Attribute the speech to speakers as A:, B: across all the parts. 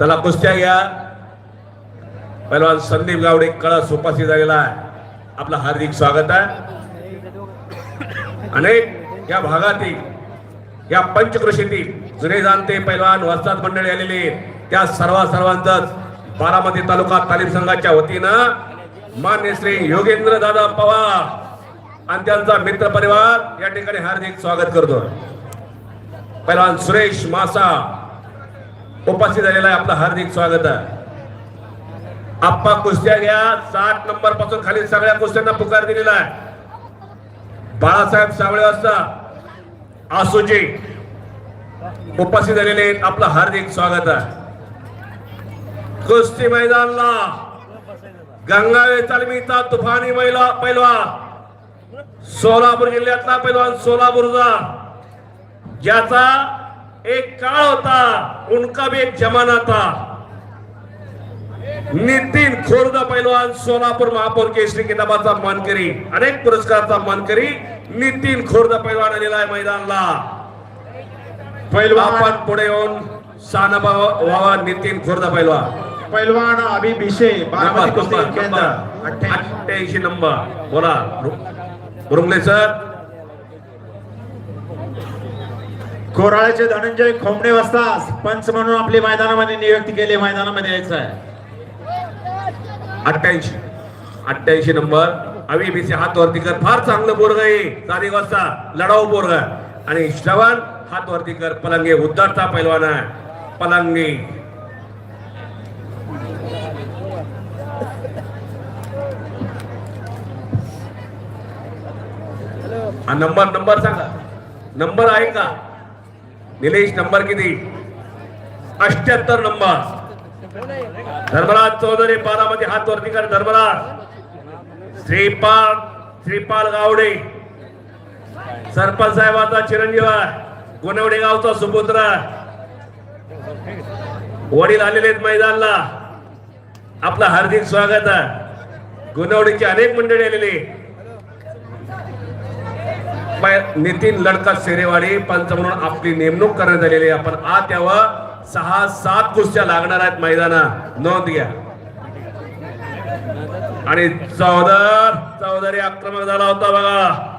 A: त्याला कुस्त्या घ्या. पहिलवान संदीप गावडे कळस उपस्थित झालेला आहे. आपलं हार्दिक स्वागत आहे. अनेक या भागातील या पंचकृषीतील जुने जाणते पैलवान वस्ताद मंडळी आलेले त्या सर्व सर्वांचंच बारामती तालुका तालीम संघाच्या वतीनं मान्य श्री योगेंद्र दादा पवार आणि त्यांचा मित्र परिवार या ठिकाणी हार्दिक स्वागत करतो. पैलवान सुरेश मासा उपस्थित झालेला आहे आपलं हार्दिक स्वागत आहे. आप्पा कुस्त्या घ्या. साठ नंबरपासून खाली सगळ्या कुस्त्यांना पुकार दिलेला आहे. बाळासाहेब सावळे वाजता आसूजी उपस्थित झालेले आहेत. आपलं हार्दिक स्वागत आहे. कुस्ती मैदानला. गंगावे तालमीचा तुफानी महिला पैलवान. सोलापूर जिल्ह्यातला पैलवान सोलापूरचा. ज्याचा एक काळ होता उनका भी एक जमाना था। नितीन खोर्द पैलवान सोलापूर महापौर केसरी किताबाचा मानकरी अनेक पुरस्काराचा मानकरी नितीन खोर्द पैलवान आलेला आहे मैदानला।
B: पैलवान
A: पुढे येऊन सानबा व्हावा नितीन खोर्द पैलवान
B: पैलवान अभि
A: नंबर.
B: अठ्ठ्याऐंशी।
A: नंबर। बोला रुंगले सर।
B: कोराळ्याचे धनंजय खोमणे वाजतास पंच म्हणून आपली मैदानामध्ये नियुक्ती केली मैदानामध्ये यायचं आहे.
A: अठ्ठ्याऐंशी. अठ्ठ्याऐंशी नंबर. अवी बीसी हात वरती कर. फार चांगलं बोरग आहे चारिक वाजता लढाऊ बोरग आणि श्रवण हात वरती कर. पलंगे. उद्धारचा पैलवान आहे. पलंगे. हा नंबर नंबर सांगा. नंबर आहे का? निलेश नंबर किती? अष्ट्याहत्तर नंबर. धर्मराज चौधरी बारामध्ये हात वरती कर धर्मराज. श्रीपाल श्रीपाल गावडे. सरपंच साहेबाचा चिरंजीव गोनवडे गावचा सुपुत्र. वडील आलेले आहेत मैदानला. आपलं हार्दिक स्वागत आहे. गुणवडीची अनेक मंडळी आलेली नितीन लडका सेरेवाडी पंच म्हणून आपली नेमणूक करण्यात आलेली आहे. आपण आत यावं. सहा सात कुस्त्या लागणार आहेत मैदानात. नोंद घ्या. आणि चौदर चौधरी आक्रमक झाला होता बघा.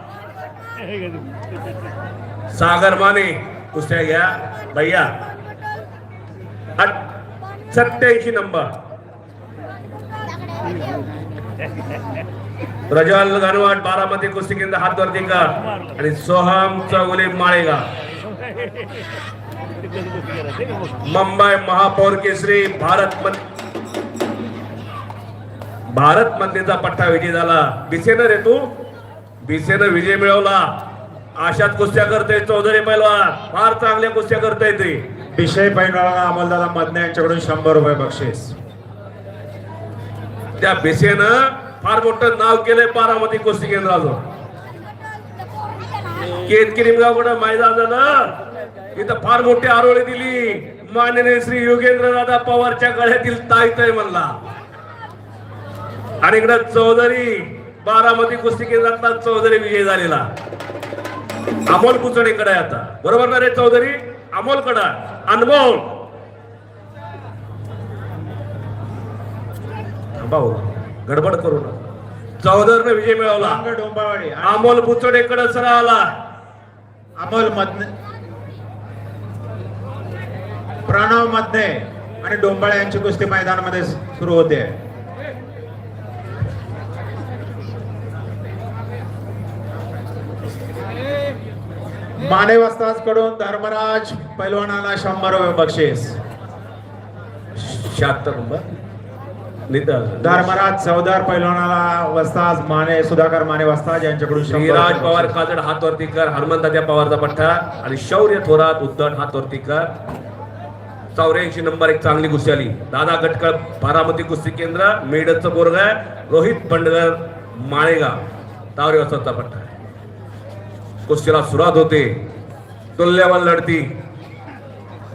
A: सागर माने कुस्त्या घ्या. भैया. सत्याऐंशी नंबर. प्रज्वल गणवाट बारामती कुस्ती केंद्र हात वरती का आणि सोहम चौगुले माळेगा मुंबई महापौर केसरी भारत मन भारत मंदिरचा पट्टा विजय झाला. बिसेनं रे तू? बिसेनं विजय मिळवला. आशात कुस्त्या करते चौधरी पैलवान. फार चांगल्या कुस्त्या करताय ते.
B: भिशे पैलवान अमोलदादा मधने यांच्याकडून शंभर रुपये बक्षीस.
A: त्या बिसेनं फार मोठं नाव केलंय बारामती कुस्ती केंद्राचं. केतकी निमगावकडे मैदान झालं इथं फार मोठी आरोळी दिली. माननीय श्री योगेंद्र दादा पवारच्या गळ्यातील ताईतय म्हणला. आणि इकडं चौधरी बारामती कुस्ती केंद्रातला चौधरी विजय झालेला. अमोल कुचडेकडे आता. बरोबर ना रे चौधरी? अमोल कडा. अनमोल. भाऊ गडबड करू नका. चौधरने विजय मिळवला.
B: डोंबावाडी.
A: अमोल बुचडेकडे सर आला.
B: अमोल मधने प्रणव मधने आणि डोंबाळे यांची कुस्ती मैदानामध्ये सुरू होते. माने वस्ताजकडून धर्मराज पैलवानाला शंभर रुपये बक्षीस.
A: शहात्तर नंबर.
B: धर्मराज चौदार पैलवानाला वस्ताज माने सुधाकर माने वस्ताज यांच्याकडून
A: श्रीराज पवार. काजड हात वरती कर हनुमंताच्या पवारचा पठ्ठा आणि शौर्य थोरात उद्धट हात वरती कर. चौऱ्याऐंशी नंबर एक चांगली कुस्ती आली. दादा गटकळ बारामती कुस्ती केंद्र मेडचं बोरग रोहित बंडगर माळेगाव. तावरे वसाचा पठ्ठा कुस्तीला सुरुवात होते. तुल्यबल लढती.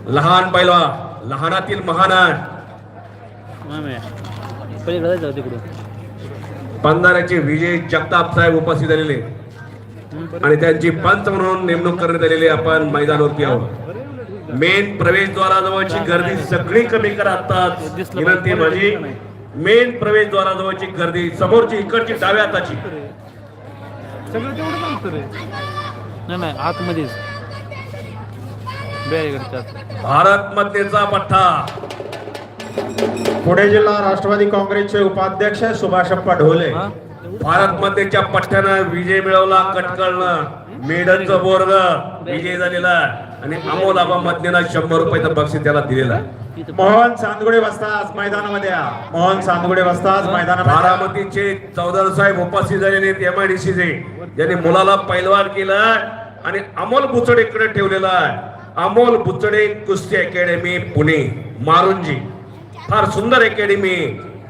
A: लहान पैलवा लहानातील महान आहे
C: पलीकडे तिकडून
A: पंधराचे विजय जगताप साहेब उपस्थित झालेले. आणि त्यांची पंच म्हणून नेमणूक करण्यात आलेली. आपण मैदानावरती आहोत. मेन प्रवेशद्वाराजवळची गर्दी सगळी कमी करा आताच विनंती. माझी मेन प्रवेशद्वाराजवळची गर्दी समोरची इकडची डाव्या हाताची.
C: नाही नाही आतमध्येच.
A: भारत मधलेचा पठ्ठा
B: पुणे जिल्हा राष्ट्रवादी काँग्रेसचे उपाध्यक्ष सुभाषप्पा ढोले.
C: हा?
A: भारत मध्येच्या पठ्ठ्यानं विजय मिळवला कटकळनं मेडलचं बोर्ग विजय झालेला. आणि अमोल आबा मधलेला शंभर रुपयाचं बक्षीस त्याला दिलेला.
B: मोहन चांदगुडे बसताच मैदानामध्ये. मोहन चांदगुडे बसताच मैदानामध्ये या.
A: बारामतीचे चौदार साहेब उपस्थित झालेले आहेत एम आय डी सीचे ज्यांनी मुलाला पैलवान केला आणि अमोल बुचडे इकडे ठेवलेला आहे. अमोल बुचडे कुस्ती अकॅडमी पुणे. मारुंजी. फार सुंदर अकॅडमी.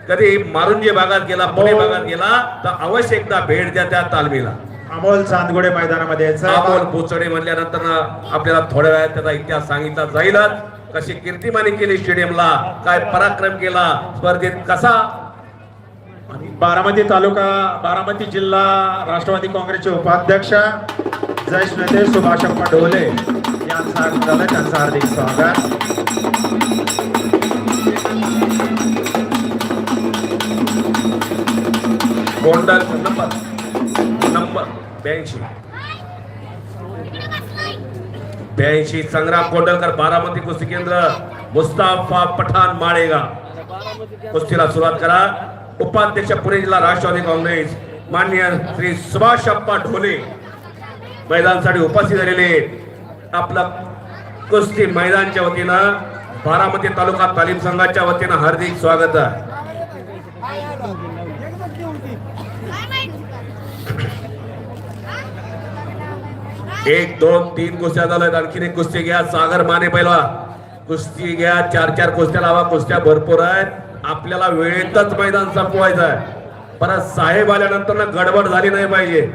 A: कधी मारुंजी भागात गेला पुणे भागात गेला तर अवश्य एकदा भेट द्या त्या तालमीला.
B: अमोल चांदगुडे मैदानामध्ये.
A: अमोल बुचडे म्हणल्यानंतर आपल्याला थोड्या वेळात त्याचा इतिहास सांगितला जाईलच. कशी कीर्तिमानी केली स्टेडियमला काय पराक्रम केला स्पर्धेत कसा?
B: बारामती तालुका बारामती जिल्हा राष्ट्रवादी काँग्रेसचे उपाध्यक्ष जयेश नेते सुभाषप्पा ढोले यांचं आगमन झालं त्यांचं हार्दिक स्वागत.
A: गोंडल नंबर. नंबर. ब्याऐंशी. ब्याऐंशी. संग्राम गोंडलकर बारामती कुस्ती केंद्र. मुस्ताफा पठाण माळेगा. कुस्तीला सुरुवात करा. उपाध्यक्ष पुणे जिल्हा राष्ट्रवादी काँग्रेस. मान्य श्री सुभाषप्पा ढोले मैदानासाठी उपस्थित झालेले आपलं कुस्ती मैदानच्या वतीनं बारामती तालुका तालीम संघाच्या वतीनं हार्दिक स्वागत. आहे एक दोन तीन कुस्त्या झाल्यात आणखीन एक कुस्ती घ्या. सागर माने पहिला कुस्ती घ्या. चार चार कुस्त्या लावा. कुस्त्या भरपूर आहेत. आपल्याला वेळेतच मैदान संपवायचं आहे. परत साहेब आल्यानंतर ना गडबड झाली नाही पाहिजे.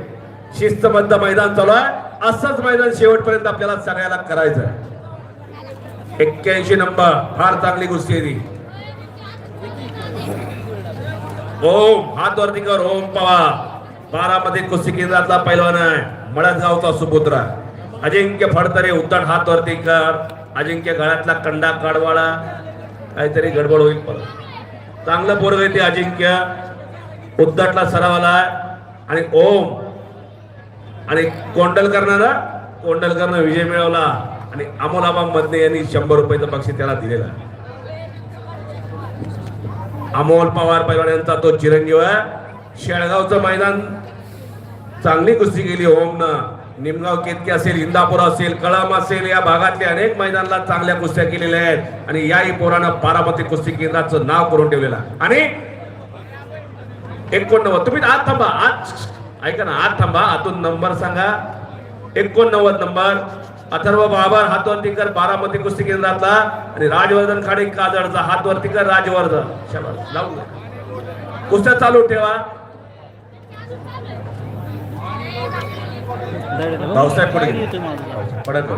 A: शिस्तबद्ध मैदान चालू आहे. असंच मैदान शेवटपर्यंत आपल्याला सगळ्याला करायचं आहे. एक्क्याऐंशी नंबर. फार चांगली कुस्ती आहे ती. ओम. हात वरती कर. ओम पवा बारामध्ये कुस्ती केंद्रातला पैलवान आहे. मळदगावचा सुपुत्रा? अजिंक्य फडतरे उद्धट हात वरती कर. अजिंक्य गळातला कंडा काढवाळा. काहीतरी गडबड होईल पण चांगलं पोरग येते अजिंक्य. उद्धटला सरावाला. आणि ओम. आणि कोंडलकरनं ना कोंडलकरनं विजय मिळवला. आणि अमोलाबा मधने यांनी शंभर रुपयाचं बक्षीस त्याला दिलेला. अमोल पवार पैलवान यांचा तो चिरंजीव आहे. शेळगावचं मैदान. चांगली कुस्ती केली ओमनं. निमगाव केतकी असेल इंदापूर असेल कळम असेल या भागातले अनेक मैदानाला चांगल्या कुस्त्या केलेल्या आहेत. आणि याही पोरानं बारामती कुस्ती केंद्राचं नाव करून ठेवलेलं आणि एकोणनव्वद तुम्ही आत थांबा. आत ऐका ना आत थांबा. आतून नंबर सांगा. एकोणनव्वद नंबर. अथर्व बाबर हातवरती कर बारामती कुस्ती केंद्रातला. आणि राजवर्धन खाडे काजळचा हातवरती कर राजवर्धन. शाबास. लावून कुस्त्या चालू ठेवा. भाऊसाहेब पुढे. पडत.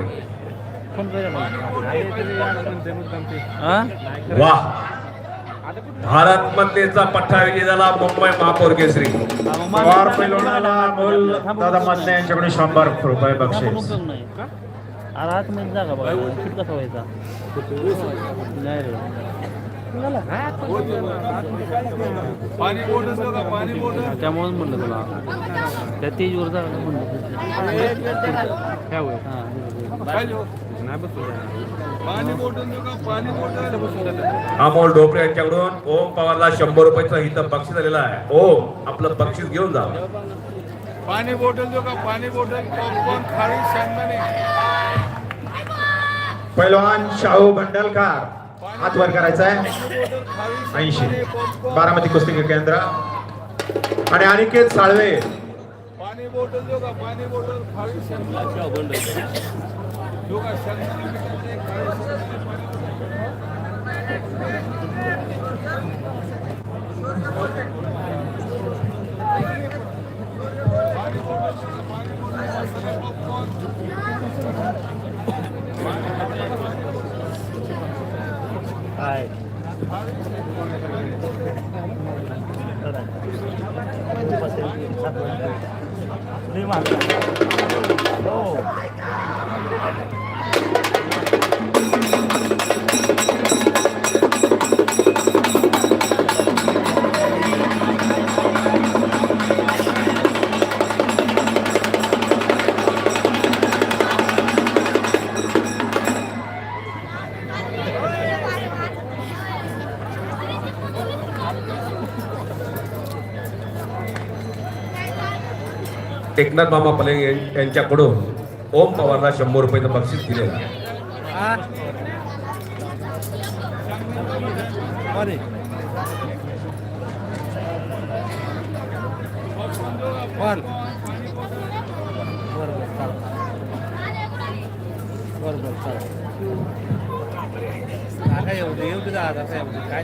C: हा?
A: भारत मधलेचा पठ्ठा विजय झाला मुंबई महापौर केसरी
B: पवार पैलवानाला अमोल दादा
C: थांबा.
B: मधने यांच्याकडे शंभर रुपये बक्षीस.
C: अरे आतमध्ये जागा बघा फिट कसा व्हायचा नाही रे
D: पाणी बोटल का? पाणी बोटल
C: त्यामुळेच म्हणलं तुला. त्या तेजवर जागा म्हणलं हा.
A: अमोल ढोपरे यांच्याकडून. ओम पवारला शंभर रुपयाचं इथं बक्षीस आलेलं आहे. ओम आपलं बक्षीस घेऊन जा.
D: पाणी बोटल देऊ का? पाणी बोटल पॉपकॉर्न खारी शेंगदाणे.
B: पैलवान शाहू बंडलकर हात वर करायचा आहे. ऐंशी. बारामती कुस्ती केंद्र. आणि अनिकेत साळवे.
D: पाणी
C: Thank you.
A: एकनाथ मामा पले यांच्याकडून ओम पवारला शंभर रुपयाचं बक्षीस
C: दिले. काय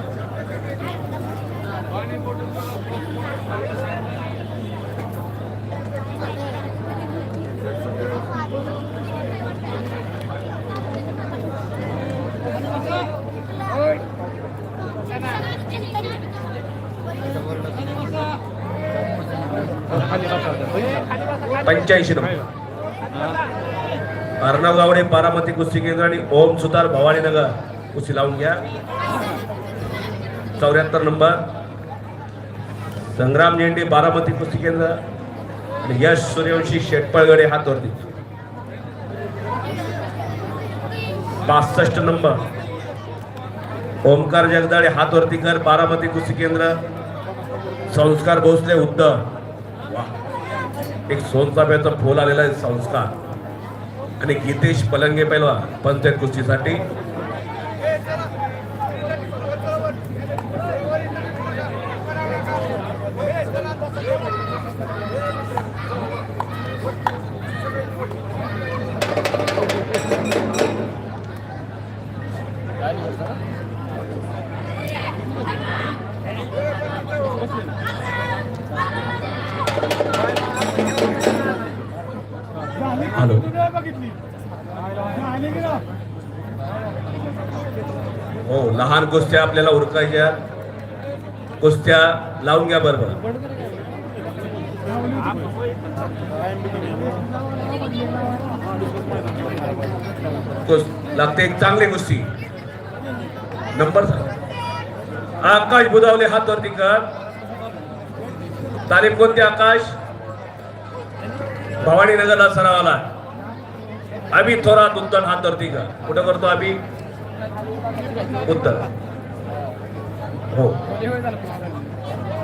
A: पंच्याऐंशी नंबर. अर्णव गावडे बारामती कुस्ती केंद्र आणि ओम सुतार भवानीनगर. कुस्ती लावून घ्या. चौऱ्याहत्तर नंबर. संग्राम झेंडे बारामती कुस्ती केंद्र आणि यश सूर्यवंशी शेटपळगडे हात वरती पासष्ट नंबर. ओमकार जगदाळे हात वरती कर बारामती कुस्ती केंद्र. संस्कार भोसले उद्धव वा. एक सोनचाफ्याचा फोल आलेला आहे संस्कार. आणि गीतेश पलंगे पहिला पंचायत कुस्तीसाठी. हो लहान कुस्त्या आपल्याला उरकायच्या. कुस्त्या लावून घ्या बरोबर लागते एक चांगली गोष्टी नंबर आकाश बुधावले हात वरती कर तारीख कोणती आकाश? भवानी नगरला सराव आला आम्ही थोडा उत्तर हात धरती का कुठं करतो आम्ही? उत्तर. हो.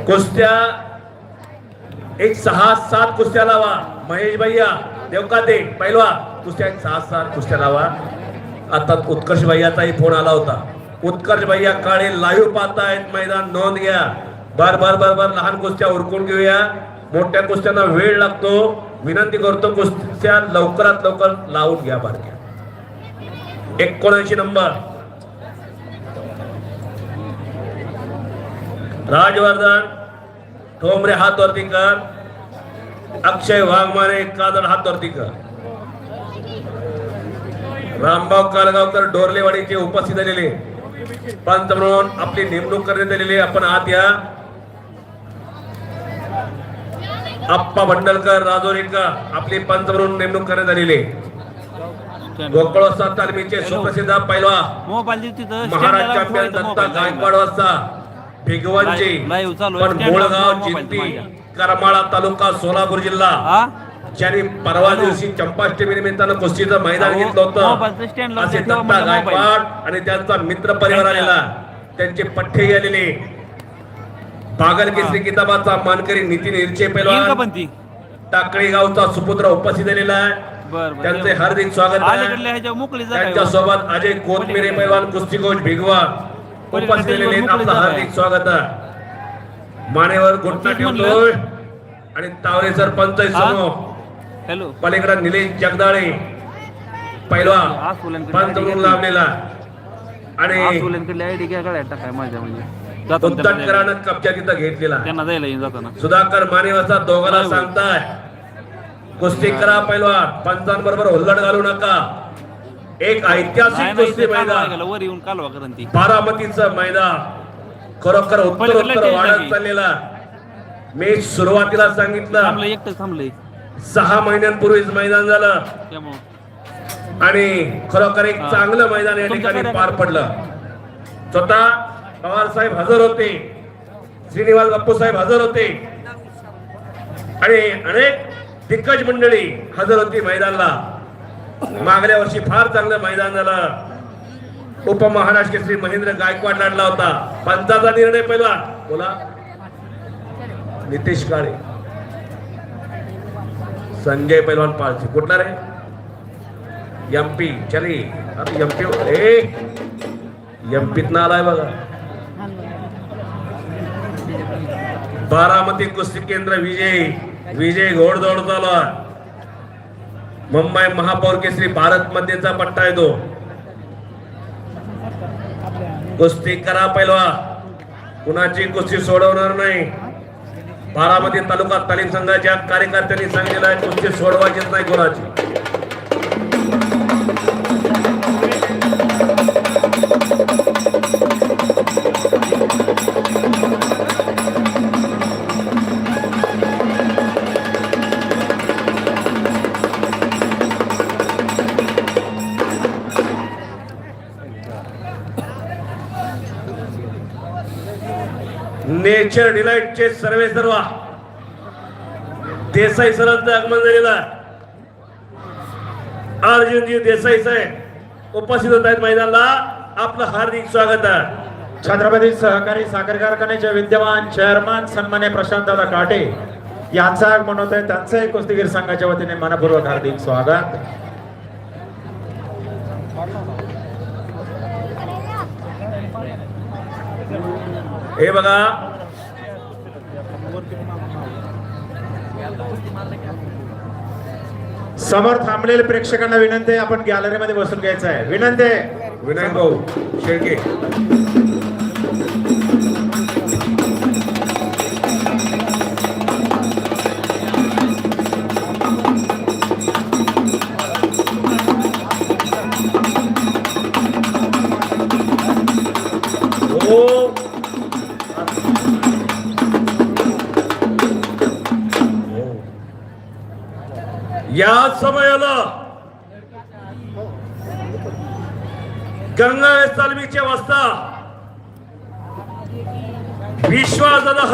A: कुस्त्या एक सहा सात कुस्त्या लावा. महेश भैया देवका दे पहिलवा कुस्त्या एक सहा सात कुस्त्या लावा. आता उत्कर्ष भैयाचाही फोन आला होता. उत्कर्ष भैया काळे लाईव्ह पाहतायत. मैदान नोंद घ्या. बर बर बर बर. लहान कुस्त्या उरकून घेऊया. मोठ्या कुस्त्यांना वेळ लागतो. विनंती करतो कुस्त्या लवकरात लवकर लावून घ्या बारक्या. एकोणऐंशी नंबर. राजवर्धन ठोंबरे हात वरती कर. अक्षय वाघमारे कादळ हात वरती कर. रामभाऊ कालगावकर डोरलेवाडीचे उपस्थित झालेले. पंत म्हणून आपली नेमणूक करण्यात आलेली आपण आत या. आप्पा भंडलकर राजोरीकर आपली पंत म्हणून नेमणूक करण्यात आलेली. गोकुळोत्सव तालमीचे सुप्रसिद्ध पैलवा. महाराज चॅम्पियन दत्ता गायकवाड वाजता. पण मुळगाव जिंती. करमाळा तालुका सोलापूर जिल्हा. ज्यांनी परवा दिवशी चंपाष्टमी निमित्तानं कुस्तीचं मैदान घेतलं होतं. असे दत्ता गायकवाड आणि त्यांचा मित्र परिवार आलेला. त्यांचे पठ्ठे आलेले बागल केसरी किताबाचा मानकरी नितीन
C: का
A: पैलवान टाकळी गावचा सुपुत्र उपस्थित झालेला आहे. त्यांचे हार्दिक स्वागत. त्यांच्यासोबत अजय कोथमिरे पैलवान कुस्तीकोच भिगवा. उपस्थित झालेले. आपलं हार्दिक स्वागत आहे. मानेवर घुटना. ठेवतोय. आणि तावरे सरपंच
C: हा? हॅलो.
A: पलीकडे निलेश जगदाळे. पहिला पंत म्हणून लावलेला. आणि उत्तटकरानं कब्जा तिथं घेतलेला
C: त्यांना द्यायला येईन जाताना.
A: सुधाकर मानेवाचा दोघाला. सांगताय. कुस्ती करा पैलवान. पंचांबरोबर हुल्लड घालू नका. एक
C: नाही
A: ऐतिहासिक
C: नाही
A: कुस्ती
C: कालवा
A: मैदान.
C: गेलं, वर येऊन कालवा करा ती.
A: बारामतीचं मैदान. खरोखर उत्तर उत्तर वाढत. चाललेला मी सुरुवातीला सांगितलं.
C: थांबलंय एकटं थांबलंय.
A: सहा महिन्यांपूर्वीच मैदान झालं.
C: त्यामुळं.
A: आणि खरोखर एक. चांगलं मैदान या ठिकाणी पार पडलं. स्वतः पवार साहेब हजर होते. श्रीनिवास बाप्पू साहेब हजर होते. आणि अनेक दिग्गज मंडळी हजर होती मैदानला. मागल्या वर्षी फार चांगलं मैदान झालं. उपमहाराष्ट्र श्री महेंद्र गायकवाड लढला होता. पंचाचा निर्णय पहिला. बोला. नितेश काळे. संजय पैलवान पाच कुठला रे? एमपी चली. आता एमपी ए! एमपीत ना आलाय बघा. बारामती कुस्ती केंद्र विजय विजय घोडदौड चालू आहे. मुंबई महापौर केसरी भारत मध्येचा पट्टा आहे तो. कुस्ती करा पहिलवा कुणाची कुस्ती सोडवणार नाही? बारामती तालुका तालीम संघाच्या कार्यकर्त्यांनी सांगितलेलं आहे कुस्ती सोडवायचीच नाही कोणाची. नेचर डिलाइटचे सर्वे सर्वा. देसाई सरांचं आगमन झालेलं अर्जुनजी देसाई साहेब उपस्थित होत आहेत मैदानाला. आपलं हार्दिक स्वागत आहे.
B: छत्रपती सहकारी साखर कारखान्याचे विद्यमान चेअरमन सन्मान्य प्रशांतदादा काटे यांचा आगमन होत आहे त्यांचंही कुस्तीगीर संघाच्या वतीने मनपूर्वक हार्दिक स्वागत.
A: हे बघा
B: समोर थांबलेल्या प्रेक्षकांना विनंती आहे आपण गॅलरीमध्ये बसून घ्यायचं आहे विनंती आहे.
A: विनायक भाऊ शेळके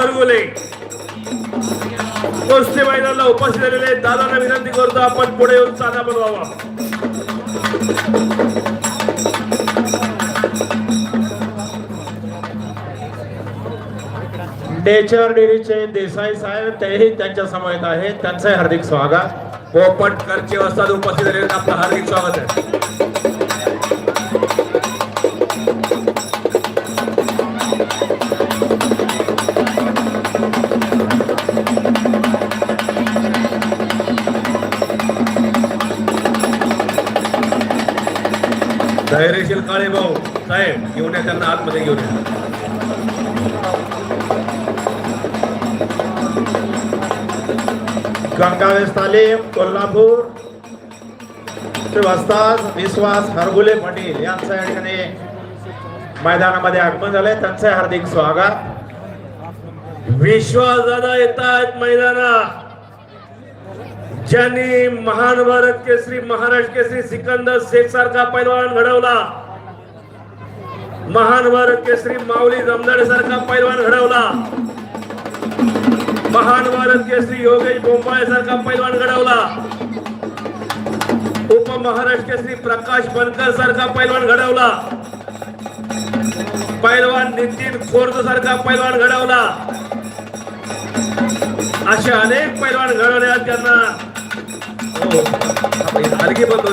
A: हरवले कुस्ती मैदानाला उपस्थित झालेले दादांना विनंती करतो आपण पुढे येऊन चाला बनवावा.
B: नेचर डेअरीचे देसाई साहेब तेही त्यांच्या समवेत आहेत. त्यांचंही हार्दिक स्वागत.
A: पोपटकरचे वस्ताद उपस्थित झालेले आपलं हार्दिक स्वागत आहे. धैर्यशील काळे भाऊ साहेब घेऊन या त्यांना आतमध्ये घेऊन या.
B: गंगावेस तालीम कोल्हापूर चे विश्वास हरगुले पाटील यांचं या ठिकाणी मैदानामध्ये आगमन झालंय. त्यांचं हार्दिक स्वागत.
A: विश्वास दादा येत आहेत मैदानात. ज्यांनी महान भारत केसरी महाराष्ट्र केसरी सिकंदर शेख सारखा पैलवान घडवला. महान भारत केसरी माऊली जमदाडे सारखा पैलवान घडवला. महान भारत केसरी योगेश बोंबाळे सारखा पैलवान घडवला. उप महाराष्ट्र केसरी प्रकाश बनकर सारखा पैलवान घडवला. पैलवान नितीन खोर्द सारखा पैलवान घडवला. असे अनेक पैलवान घडवले आहेत त्यांना हो आपण हलकी बंद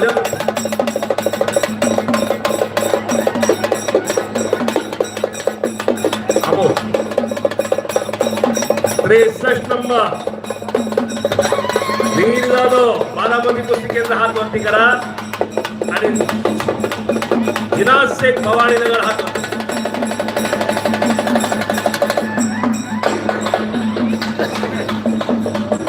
A: त्रेसष्ट नंबर. वीर जाधव हात वरती करा. आणि जिनाज शेख भवानी नगर हात वरती